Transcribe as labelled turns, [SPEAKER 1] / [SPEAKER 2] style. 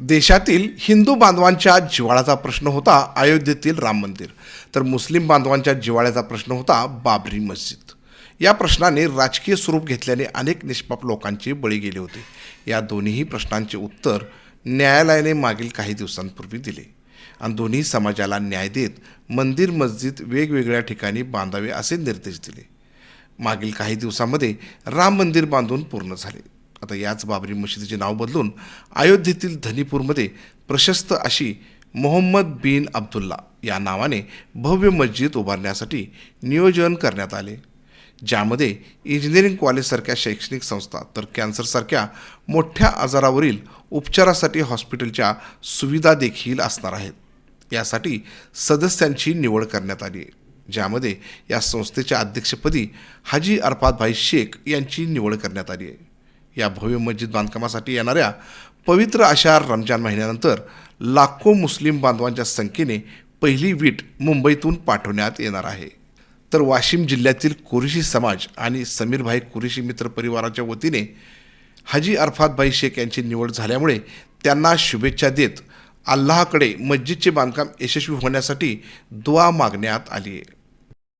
[SPEAKER 1] देशातील हिंदू बांधवांच्या जिव्हाळ्याचा प्रश्न होता अयोध्येतील राम मंदिर. तर मुस्लिम बांधवांच्या जिव्हाळ्याचा प्रश्न होता बाबरी मस्जिद. या प्रश्नाने राजकीय स्वरूप घेतल्याने अनेक निष्पाप लोकांचे बळी गेले होते. या दोन्हीही प्रश्नांचे उत्तर न्यायालयाने मागील काही दिवसांपूर्वी दिले. आणि दोन्ही समाजाला न्याय देत मंदिर मस्जिद वेगवेगळ्या ठिकाणी बांधावे असे निर्देश दिले. मागील काही दिवसामध्ये राम मंदिर बांधून पूर्ण झाले. आता याच बाबरी मशिदीचे नाव बदलून अयोध्येतील धनीपूरमध्ये प्रशस्त अशी मोहम्मद बिन अब्दुल्ला या नावाने भव्य मस्जिद उभारण्यासाठी नियोजन करण्यात आले. ज्यामध्ये इंजिनिअरिंग कॉलेजसारख्या शैक्षणिक संस्था तर कॅन्सरसारख्या मोठ्या आजारावरील उपचारासाठी हॉस्पिटलच्या सुविधा देखील असणार आहेत. यासाठी सदस्यांची निवड करण्यात आली आहे. ज्यामध्ये या संस्थेच्या अध्यक्षपदी हाजी अरफातभाई शेख यांची निवड करण्यात आली आहे. या भव्य मस्जिद बांधकामासाठी येणाऱ्या पवित्र अशा रमजान महिन्यानंतर लाखो मुस्लिम बांधवांच्या संख्येने पहिली वीट मुंबईतून पाठवण्यात येणार आहे. तर वाशिम जिल्ह्यातील कुरेशी समाज आणि समीरभाई कुरेशी मित्र परिवाराच्या वतीने हाजी अरफातभाई शेख यांची निवड झाल्यामुळे त्यांना शुभेच्छा देत अल्लाहकडे मस्जिदचे बांधकाम यशस्वी होण्यासाठी दुआ मागण्यात आली आहे.